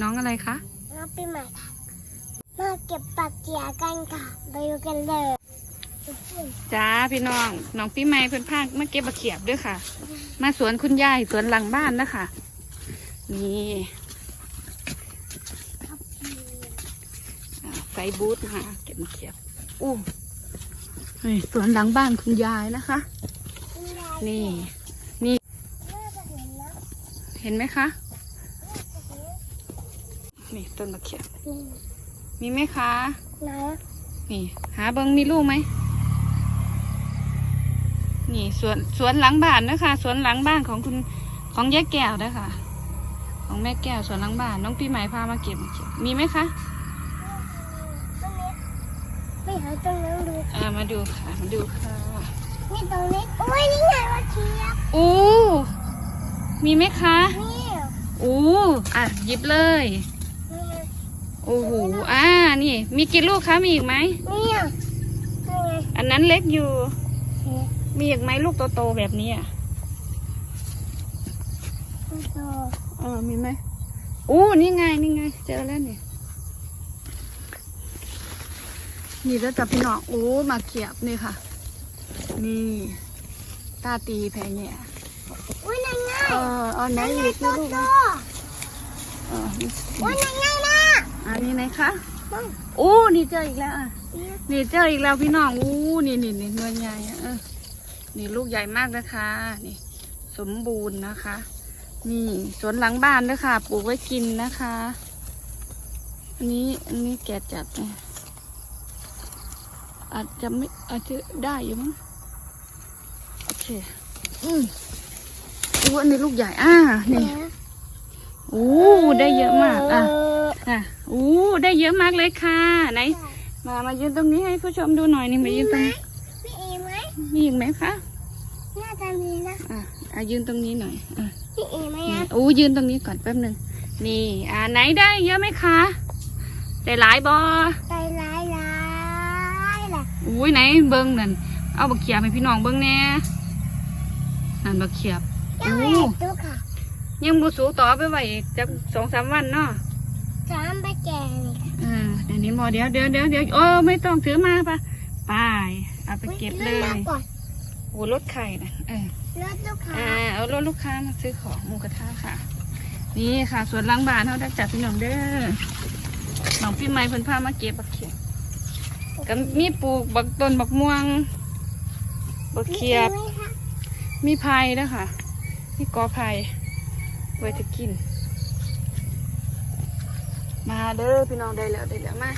น้องอะไรคะน้องปีใหม่ค่ะมาเก็บปักเกียร์กันค่ะไปดูกันเลยจ้าพี่น้องน้องปีใหม่เพิ่นพามาเก็บบักเขียบด้วยค่ะ มาสวนคุณยายสวนหลังบ้านนะคะนี่อ่าใส่บูทมาเก็บบักเขียบอู้นี่สวนหลังบ้านคุณยายนะคะ นี่นี่น่าจะเห็นนะเห็นไหมคะ น่าจะเห็นนี่ต้นบักเขียบอืมมีไหมคะ นะนี่ หาเบิงมีลูกไหม นี่สวนสวนหลังบ้านนะคะสวนหลังบ้านของคุณของยายแก้วนะคะของแม่แก้วสวนหลังบ้าน น้องปีใหม่พามาเก็บบักเขียบมีไหมคะตรงนี้ไปหาตรงนั้นดูอ่ามาดูค่ะมาดูค่ะนี่ตรงนี้โอ้ยนี่ไงวะเชียบอู้มีไหมคะนี่อู้อะหยิบเลยนี่ โอ้โห อ่า นี่ มีกี่ลูกคะ มีอีกไหม นี่อะนี่ไงอันนั้นเล็กอยู่เห็นมีอีกไหมลูกโตๆแบบนี้อะโตเออมีไหมอู้นี่ไง นี่ไง เจอแล้วนี่ นี่แล้วจับพี่น้องโอ้มาเขียบนี่ค่ะ นี่ตาตีแพงเนี่ยอุ้ยนั่นไงเออเอาไหนนั่นไงอีกโตลูกโตนะเออนี่อุ้ยนั่นไงนะ อันนี้ไหนคะนั่นโอ้นี่เจออีกแล้วอะนี่นี่เจออีกแล้วพี่น้องอู้นี่นี่นี่เนื้อใหญ่อะเออนี่ลูกใหญ่มากนะคะนี่ สมบูรณ์นะคะ นี่สวนหลังบ้านด้วยค่ะ ปลูกไว้กินนะคะ อันนี้อันนี้แกะจัดนะอาจจะไม่อาจจะได้อยู่มั้งโอเค อืมอู้อันนี้ลูกใหญ่อ่านี่นะอู้ได้เยอะมากอะ อะอู้ได้เยอะมากเลยค่ะ ไหน มามายืนตรงนี้ให้ผู้ชมดูหน่อยนี่มายืนตรงนี้พี่เอไหมมีอีกไหมคะน่าจะมีนะอะอะยืนตรงนี้หน่อยอะพี่เอไหมนี่นะอู้ยืนตรงนี้ก่อนแป๊บหนึ่งนี่อ่าไหนได้เยอะไหมคะได้หลายบอใจร้ายร้ายแหละอุ้ยไหนเบิ้งนั่นเอาบักเขียบให้พี่น้องเบิ้งแน่นั่นบักเขียบยังไม่อู้เห็นตัวค่ะยังบูสูต่อไปไว้อีกจักสองสามวันเนาะ สามใบแก่นี่ค่ะอ่าเดี๋ยวนี้หมอเดี๋ยวเดี๋ยวเดี๋ยวเดี๋ยวโอ้ไม่ต้องถือมาปะไปเอาไปเก็บเลริ่มยนับก่อนโอ้รถไข่นะเออ รถลูกค้าอ่าเอารถลูกค้ามาซื้อของหมูกระทะค่ะ นี่ค่ะสวนหล้างบ้านเขาได้จัดพี่น้องเด้อน้องพี่ไม้เพิ่นพามาเก็บบักเขียบก็มีปลูกบักต้นบักม่วงบักเขียบ มีไหมคะมีไผ่ด้วยค่ะมีกอไผ่ไว้จะกิน มาเด้อพี่น้องได้แล้วได้แล้วมา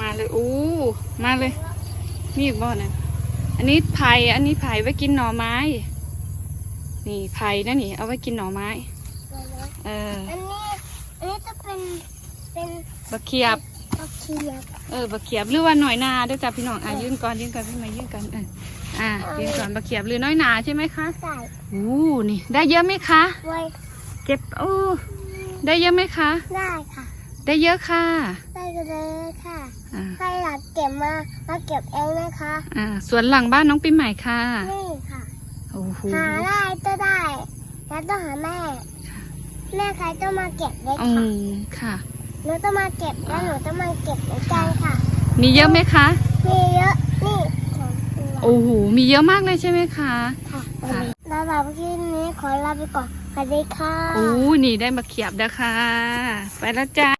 มาเลยอู้มาเลย มีอีกบ่อนะอันนี้ไผ่อันนี้ไผ่ไว้กินหน่อไม้ นี่ไผ่นะนี่ เอาไว้กินหน่อไม้เดี๋ยวนะเออ อันนี้อันนี้จะเป็นเป็นบักเขียบตะเคียนเออบักเขียบหรือว่าหน่อยนาเด้อจ้ะพี่น้องอะยื่นก่อนยื่นก่อนพี่มายื่นก่อนเอออะยื่นก่อนบักเขียบหรือน้อยนาใช่ไหมคะใส่อู้นี่ ได้เยอะไหมคะไว้เก็บโอ้ได้เยอะไหมคะ ได้ค่ะ ได้เยอะค่ะ ได้เลยค่ะอ่าใครอยากเก็บมามาเก็บเองนะคะอ่าสวนหลังบ้านน้องปีใหม่ค่ะ นี่ค่ะ โอ้โห หาได้ก็ได้ แล้วต้องหาแม่ แม่ใครต้องมาเก็บเลยอืค่ะมค่ะ หนูต้องมาเก็บแล้วหนูต้องมาเก็บเหมือนกันค่ะ มีเยอะไหมคะ มีเยอะนี่ของตัวโอ้โห มีเยอะมากเลยใช่ไหมคะ ค่ะแล้วเราคลิปนี้ขอลาไปก่อนสวัสดีค่ะ โอ้นี่ได้มาเขียบนะคะ ไปแล้วจ้า